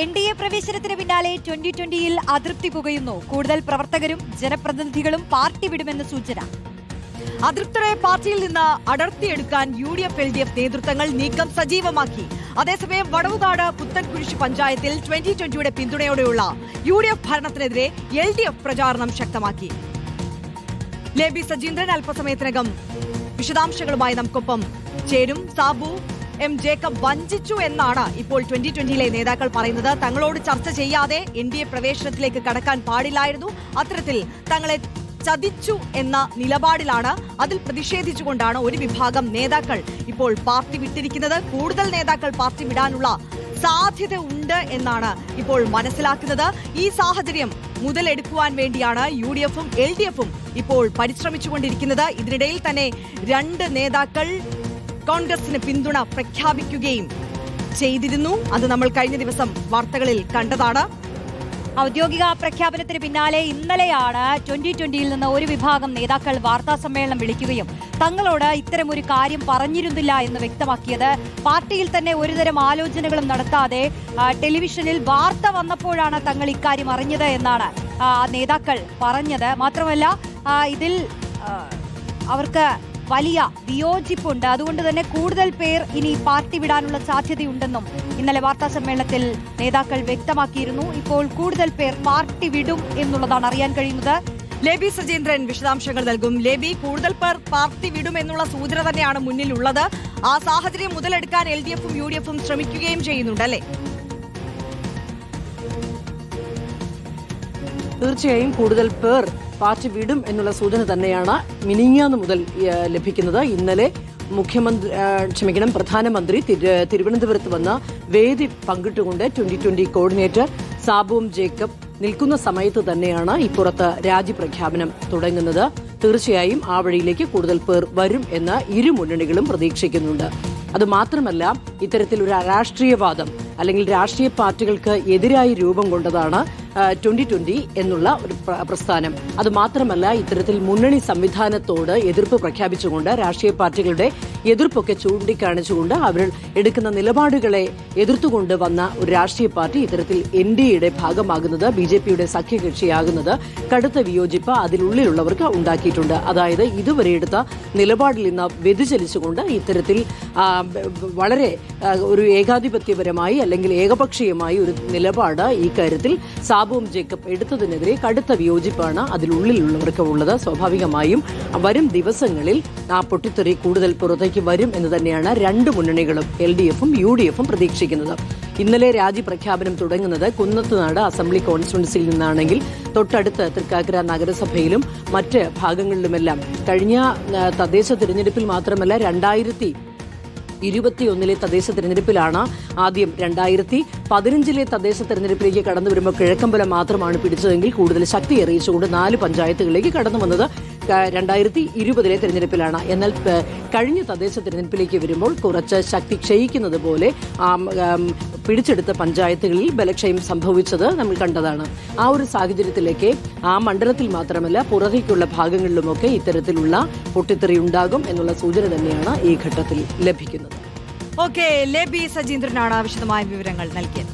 N D A പ്രവേശനത്തിന് പിന്നാലെ twenty ട്വന്റിയിൽ അതൃപ്തി പുകയുന്നു. കൂടുതൽ പ്രവർത്തകരും ജനപ്രതിനിധികളും പാർട്ടി വിടുമെന്ന സൂചന. അതൃപ്തരെ പാർട്ടിയിൽ നിന്ന് അടർത്തിയെടുക്കാൻ U D F L D F നേതൃത്വങ്ങൾ നീക്കം സജീവമാക്കി. അതേസമയം വടവുകാട് പുത്തൻകുരിശ് പഞ്ചായത്തിൽ ട്വന്റി ട്വന്റിയുടെ പിന്തുണയോടെയുള്ള യു ഡി എഫ് ഭരണത്തിനെതിരെ എൽ ഡി എഫ് പ്രചാരണം ശക്തമാക്കി. ലേബി സജീന്ദ്രൻ അല്പസമയത്തിനകം വിശദാംശങ്ങളുമായി നമുക്കൊപ്പം ചേരും. സാബു എം ജേക്കബ് വഞ്ചിച്ചു എന്നാണ് ഇപ്പോൾ ട്വന്റി ട്വന്റിയിലെ നേതാക്കൾ പറയുന്നത്. തങ്ങളോട് ചർച്ച ചെയ്യാതെ എൻ ഡി എ പ്രവേശനത്തിലേക്ക് കടക്കാൻ പാടില്ലായിരുന്നു. അത്തരത്തിൽ തങ്ങളെ ചതിച്ചു എന്ന നിലപാടിലാണ്. അതിൽ പ്രതിഷേധിച്ചുകൊണ്ടാണ് ഒരു വിഭാഗം നേതാക്കൾ ഇപ്പോൾ പാർട്ടി വിട്ടിരിക്കുന്നത്. കൂടുതൽ നേതാക്കൾ പാർട്ടി വിടാനുള്ള സാധ്യത ഉണ്ട് എന്നാണ് ഇപ്പോൾ മനസ്സിലാക്കുന്നത്. ഈ സാഹചര്യം മുതലെടുക്കുവാൻ വേണ്ടിയാണ് യു ഡി എഫും എൽ ഡി എഫും ഇപ്പോൾ പരിശ്രമിച്ചുകൊണ്ടിരിക്കുന്നത്. ഇതിനിടയിൽ തന്നെ രണ്ട് നേതാക്കൾ കോൺഗ്രസിന് പിന്തുണ പ്രഖ്യാപിക്കുകയും ചെയ്തിരുന്നു. അത് നമ്മൾ കഴിഞ്ഞ ദിവസം വാർത്തകളിൽ കണ്ടതാണ്. ഔദ്യോഗിക പ്രഖ്യാപനത്തിന് പിന്നാലെ ഇന്നലെയാണ് ട്വന്റി ട്വന്റിയിൽ നിന്ന് ഒരു വിഭാഗം നേതാക്കൾ വാർത്താ സമ്മേളനം വിളിക്കുകയും തങ്ങളോട് ഇത്തരം ഒരു കാര്യം പറഞ്ഞിരുന്നില്ല എന്ന് വ്യക്തമാക്കിയത്. പാർട്ടിയിൽ തന്നെ ഒരുതരം ആലോചനകളും നടത്താതെ ടെലിവിഷനിൽ വാർത്ത വന്നപ്പോഴാണ് തങ്ങൾ ഇക്കാര്യം അറിഞ്ഞത് എന്നാണ് നേതാക്കൾ പറഞ്ഞത്. മാത്രമല്ല ഇതിൽ അവർക്ക് വലിയ വിയോജിപ്പുണ്ട്. അതുകൊണ്ട് തന്നെ കൂടുതൽ പേർ ഇനി പാർട്ടി വിടാനുള്ള സാധ്യതയുണ്ടെന്നും ഇന്നലെ വാർത്താ സമ്മേളനത്തിൽ നേതാക്കൾ വ്യക്തമാക്കിയിരുന്നു. ഇപ്പോൾ കൂടുതൽ പേർ പാർട്ടി വിടും എന്നുള്ളതാണ് അറിയാൻ കഴിയുന്നത്. ലേബി സജീന്ദ്രൻ വിശദാംശങ്ങൾ നൽകും. ലേബി കൂടുതൽ പേർ പാർട്ടി വിടുമെന്നുള്ള സൂചന തന്നെയാണ് മുന്നിലുള്ളത്. ആ സാഹചര്യം മുതലെടുക്കാൻ എൽ ഡി എഫും യു ഡി എഫും ശ്രമിക്കുകയും ചെയ്യുന്നുണ്ട് അല്ലേ? തീർച്ചയായും കൂടുതൽ പേർ പാർട്ടി വിടും എന്നുള്ള സൂചന തന്നെയാണ് മിനിങ്ങാന്ന് മുതൽ ലഭിക്കുന്നത്. ഇന്നലെ മുഖ്യമന്ത്രി ക്ഷമിക്കണം പ്രധാനമന്ത്രി തിരു- തിരുവനന്തപുരത്ത് വന്ന വേദി പങ്കിട്ടുകൊണ്ട് ട്വന്റി ട്വന്റി കോർഡിനേറ്റർ സാബുവും ജേക്കബ് നിൽക്കുന്ന സമയത്ത് തന്നെയാണ് ഇപ്പുറത്ത് രാജ്യപ്രഖ്യാപനം തുടങ്ങുന്നത്. തീർച്ചയായും ആ വഴിയിലേക്ക് കൂടുതൽ പേർ വരും എന്ന് ഇരു മുന്നണികളും പ്രതീക്ഷിക്കുന്നുണ്ട്. അത് മാത്രമല്ല ഇത്തരത്തിലൊരു രാഷ്ട്രീയവാദം അല്ലെങ്കിൽ രാഷ്ട്രീയ പാർട്ടികൾക്ക് എതിരായി രൂപം കൊണ്ടതാണ് ട്വന്റി ട്വന്റി എന്നുള്ള ഒരു പ്രസ്ഥാനം. അത് മാത്രമല്ല ഇത്തരത്തിൽ മുന്നണി സംവിധാനത്തോട് എതിർപ്പ് പ്രഖ്യാപിച്ചുകൊണ്ട് രാഷ്ട്രീയ പാർട്ടികളുടെ എതിർപ്പൊക്കെ ചൂണ്ടിക്കാണിച്ചുകൊണ്ട് അവർ എടുക്കുന്ന നിലപാടുകളെ എതിർത്തുകൊണ്ട് വന്ന ഒരു രാഷ്ട്രീയ പാർട്ടി ഇത്തരത്തിൽ എൻ ഡി എയുടെ ഭാഗമാകുന്നത് ബി ജെ പിയുടെ സഖ്യകക്ഷിയാകുന്നത് കടുത്ത വിയോജിപ്പ് അതിനുള്ളിലുള്ളവർക്ക് ഉണ്ടാക്കിയിട്ടുണ്ട്. അതായത് ഇതുവരെ എടുത്ത നിലപാടിൽ നിന്ന് വ്യതിചലിച്ചുകൊണ്ട് ഇത്തരത്തിൽ വളരെ ഒരു ഏകാധിപത്യപരമായി അല്ലെങ്കിൽ ഏകപക്ഷീയമായി ഒരു നിലപാട് ഈ കാര്യത്തിൽ സാബുവും ജേക്കബ് എടുത്തതിനെതിരെ കടുത്ത വിയോജിപ്പാണ് അതിലുള്ളിലുള്ളവർക്ക് ഉള്ളത് സ്വാഭാവികമായും വരും ദിവസങ്ങളിൽ ആ പൊട്ടിത്തെറി കൂടുതൽ പുറത്തേക്ക് വരും എന്ന് തന്നെയാണ് രണ്ട് മുന്നണികളും എൽ ഡി എഫും യു ഡി എഫും പ്രതീക്ഷിക്കുന്നത്. ഇന്നലെ രാജി പ്രഖ്യാപനം തുടങ്ങുന്നത് കുന്നത്തുനാട് അസംബ്ലി കോൺസ്റ്റൻസിൽ നിന്നാണെങ്കിൽ തൊട്ടടുത്ത് തൃക്കാക്കര നഗരസഭയിലും മറ്റ് ഭാഗങ്ങളിലുമെല്ലാം. കഴിഞ്ഞ തദ്ദേശ തിരഞ്ഞെടുപ്പിൽ മാത്രമല്ല രണ്ടായിരത്തി ഇരുപത്തിയൊന്നിലെ തദ്ദേശ തെരഞ്ഞെടുപ്പിലാണ് ആദ്യം രണ്ടായിരത്തി പതിനഞ്ചിലെ തദ്ദേശ തെരഞ്ഞെടുപ്പിലേക്ക് കടന്നു വരുമ്പോൾ കിഴക്കമ്പലം മാത്രമാണ് പിടിച്ചതെങ്കിൽ കൂടുതൽ ശക്തി അറിയിച്ചുകൊണ്ട് നാല് പഞ്ചായത്തുകളിലേക്ക് കടന്നു വന്നത് രണ്ടായിരത്തി ഇരുപതിലെ തെരഞ്ഞെടുപ്പിലാണ്. എന്നാൽ കഴിഞ്ഞ തദ്ദേശ തെരഞ്ഞെടുപ്പിലേക്ക് വരുമ്പോൾ കുറച്ച് ശക്തി ക്ഷയിക്കുന്നത് പോലെ പിടിച്ചെടുത്ത പഞ്ചായത്തുകളിൽ ബലക്ഷയം സംഭവിച്ചത് നമ്മൾ കണ്ടതാണ്. ആ ഒരു സാഹചര്യത്തിലേക്ക് ആ മണ്ഡലത്തിൽ മാത്രമല്ല പുറത്തേക്കുള്ള ഭാഗങ്ങളിലുമൊക്കെ ഇത്തരത്തിലുള്ള പൊട്ടിത്തെറി ഉണ്ടാകും എന്നുള്ള സൂചന തന്നെയാണ് ഈ ഘട്ടത്തിൽ ലഭിക്കുന്നത്. ഓക്കെ ലബി സജീന്ദ്രനാണ് ആവശ്യമായ വിവരങ്ങൾ നൽകിയത്.